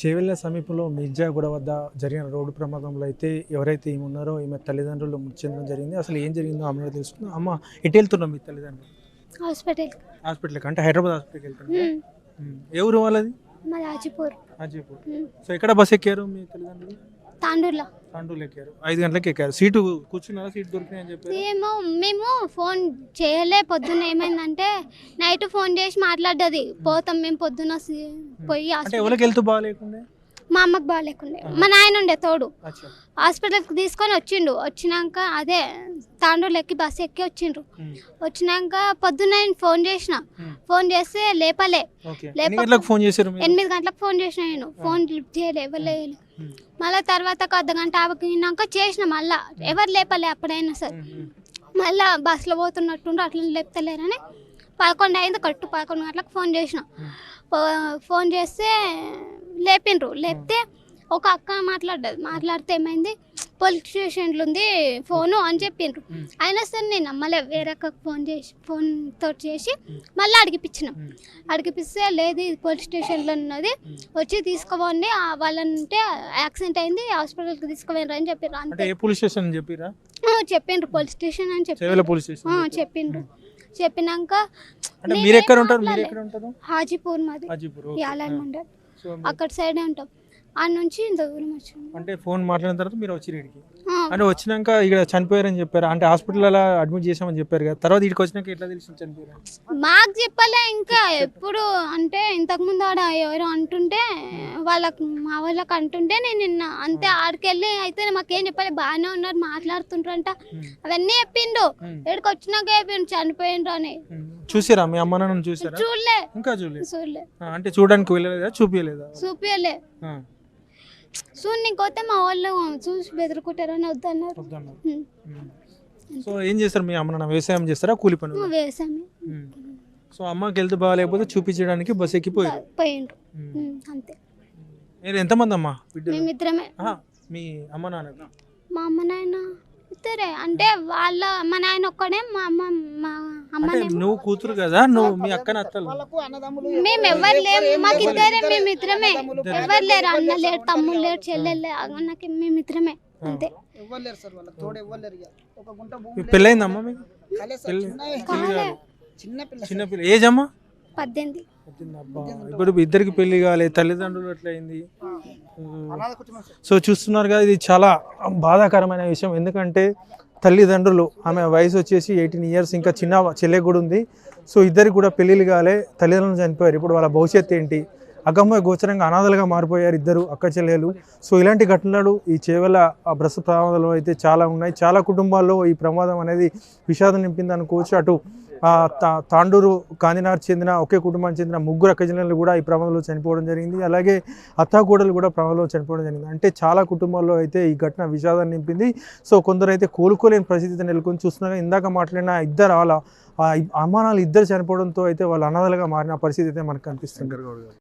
చేవెళ్ళ సమీపంలో మిర్జాగూడ వద్ద జరిగిన రోడ్డు ప్రమాదంలో అయితే ఎవరైతే ఈమె ఉన్నారో ఈమె తల్లిదండ్రులు మృతి చెందడం జరిగింది. అసలు ఏం జరిగిందో అమ్మ తెలుసుకుందాం. అమ్మ ఎటు వెళ్తున్నాం మీ తల్లిదండ్రులు? హాస్పిటల్. హాస్పిటల్కి అంటే హైదరాబాద్ హాస్పిటల్కి వెళ్తున్నాం ఏ ఊరు వాళ్ళది? అజయపూర్ ఉమ్. సో ఎక్కడ బస్ ఎక్కారు మీ తల్లిదండ్రులు? తాండూరులో. ఎక్కారు ఐదు గంటలకు ఎక్కారు సీటు కూర్చున్నారా? సీట్ దొరికినాయి అని చెప్పారు? మేము మేము ఫోన్ చేయలే. పొద్దున్న ఏమైందంటే నైట్ ఫోన్ చేసి మాట్లాడ్డది. పోతాం మేము పొద్దున్న సి- పోయి అంటే హాస్పిటల్ ఎవరికి వెళ్తూ బాగాలేకుండా? మా అమ్మకి బాగాలేకుండే. మా నాయన ఉండే తోడు. హాస్పిటల్కి తీసుకొని వచ్చిండు. వచ్చినాక అదే తాండూరులో ఎక్కి బస్సు ఎక్కి వచ్చిండ్రు. వచ్చినాక పొద్దున్న నేను ఫోన్ చేసిన. ఫోన్ చేస్తే లేపలే. ఫోన్ చేశారు ఎనిమిది గంటలకు ఫోన్ చేసిన నేను. ఫోన్ లిఫ్ట్ చేయలే ఎవరు మళ్ళీ తర్వాత ఒక అర్ధ గంట ఆగినాక చేసిన మళ్ళా. ఎవరు లేపలే అప్పుడైనా సరే. మళ్ళా బస్సులో పోతున్నట్టుండ్రు అట్లా లేపుతలేరని పదకొండు అయింది కట్టు పదకొండు గంటలకు ఫోన్ చేసిన. ఫోన్ చేస్తే లేపిండ్రు లేపితే ఒక అక్క మాట్లాడదు మాట్లాడితే ఏమైంది? పోలీస్ స్టేషన్లో ఉంది ఫోను అని చెప్పిండ్రు. అయినా సరే నేను నమ్మలే. వేరే అక్కకు ఫోన్ చేసి ఫోన్ తోటి చేసి. మళ్ళీ అడిగిపించిన. అడిగిపిస్తే లేదు ఇది పోలీస్ స్టేషన్లో ఉన్నది. వచ్చి తీసుకోవండి. వాళ్ళంటే యాక్సిడెంట్ అయింది. హాస్పిటల్కి తీసుకుపోయినరు అని చెప్పారు అంటే పోలీస్ స్టేషన్ చెప్పిరా చెప్పిండ్రు పోలీస్ స్టేషన్ అని చెప్పి పోలీస్ స్టేషన్ చెప్పిండ్రు చెప్పినాక అంటే మీరు ఎక్కడ ఉంటారు? మీరు. ఎక్కడ ఉంటారు హాజీపూర్ మాది. హాజీపూర్ యాలాన్ మండల్. అక్కడ సైడే ఉంటాం. ఆ నుంచి ఇంత దూరం వచ్చింది అంటే ఫోన్ మాట్లాడిన తర్వాత మీరు వచ్చి ఇక్కడికి? అంటే వచ్చినాక ఇక్కడ చనిపోయారని చెప్పారు? అంటే హాస్పిటల్ అడ్మిట్ చేసామని చెప్పారు కదా. తర్వాత ఇక్కడికి వచ్చినాక ఎట్లా తెలిసి చనిపోయారు? మాకు చెప్పలే ఇంకా ఎప్పుడు అంటే ఇంతకు ముందు ఆడ ఎవరో అంటుంటే వాళ్ళకు మా వాళ్ళకి అంటుంటే నేను నిన్న అంతే ఆడికెళ్ళి అయితే మాకేం చెప్పలే బాగానే ఉన్నారు మాట్లాడుతుంటారంట అవన్నీ చెప్పిండు. ఇక్కడికి వచ్చినాక చెప్పిండు చనిపోయిండ్రు అని. చూసారా మీ అమ్మ నాన్న చూసారా? చూడలే. ఇంకా చూడలే. ఆ, అంటే చూడడానికి వెళ్ళలేదా? చూపించలేదా చూపించలే ఆ, చూడనీకి పోతే మా వాళ్ళు చూసి బెదిరుకుంటారని వద్దన్నారు. సో ఏం చేస్తారు మీ అమ్మ నాన్న? వ్యవసాయం చేస్తారా కూలి పని వేసాము సో అమ్మకి వెళ్తే బాగాలేకపోతే చూపించడానికి బస్ ఎక్కిపోయారు. పోయిండ్రు. అంతే. మీరు ఎంతమంది అమ్మా? మేమిద్దరమే. మీ అమ్మ నాన్న మా అమ్మ నాయన ఇద్దరే. అంటే వాళ్ళ మా నాయన ఒక్కడే మా అమ్మ మా అంటే నువ్వు కూతురు కదా నువ్వు మీ అక్కని అత్తలు మేము ఎవరు లేము మాకు ఇద్దరే మేము ఇద్దరమే. ఎవరు లేరు అన్న లేరు తమ్ముడు లేరు చెల్లెలు మేము ఇద్దరమే అంతే. ఇవ్వలేరు సార్ వాళ్ళకి తోడు ఇవ్వలేరు ఇక. ఒక గుంట భూమి మీకు పెళ్ళయిందమ్మా మీకు? కాలే సార్ పెళ్ళి చిన్న పెళ్ళి కాదు. చిన్న పిల్ల చిన్న పిల్ల. ఏజ్ అమ్మా? పద్దెనిమిది. ఇప్పుడు ఇద్దరికి పెళ్ళి కాలే తల్లిదండ్రులు ఎట్లా అయింది? అనాథ కుటుంబం సార్. సో చూస్తున్నారు కదా ఇది చాలా బాధాకరమైన విషయం. ఎందుకంటే తల్లిదండ్రులు ఆమె వయసు వచ్చేసి ఎయిటీన్ ఇయర్స్ ఇంకా చిన్న చెల్లె కూడా ఉంది. సో ఇద్దరికి కూడా పెళ్ళిళ్ళు కాలే తల్లిదండ్రులు చనిపోయారు. ఇప్పుడు వాళ్ళ భవిష్యత్తు ఏంటి? అగమ్య గోచరంగా అనాథలుగా మారిపోయారు ఇద్దరు అక్క చెల్లెలు. సో ఇలాంటి ఘటనలు ఈ చేవల ఆ ప్రమాదాలు ప్రమాదంలో అయితే చాలా ఉన్నాయి. చాలా కుటుంబాల్లో ఈ ప్రమాదం అనేది విషాదం నింపింది అనుకోవచ్చు అటు తాండూరు కాందినార్ చెందిన ఒకే కుటుంబానికి చెందిన ముగ్గురు అక్కజనులు కూడా ఈ ప్రమాదంలో చనిపోవడం జరిగింది. అలాగే అత్తాకూడలు కూడా ప్రమాదంలో చనిపోవడం జరిగింది. అంటే చాలా కుటుంబాల్లో అయితే ఈ ఘటన విషాదాన్ని నింపింది. సో కొందరు అయితే కోలుకోలేని పరిస్థితి నెలకొని చూస్తున్నారు. ఇందాక మాట్లాడిన ఇద్దరు వాళ్ళ అమ్మానాలు ఇద్దరు చనిపోవడంతో అయితే వాళ్ళు అనాథలుగా మారిన పరిస్థితి అయితే మనకు కనిపిస్తుంది.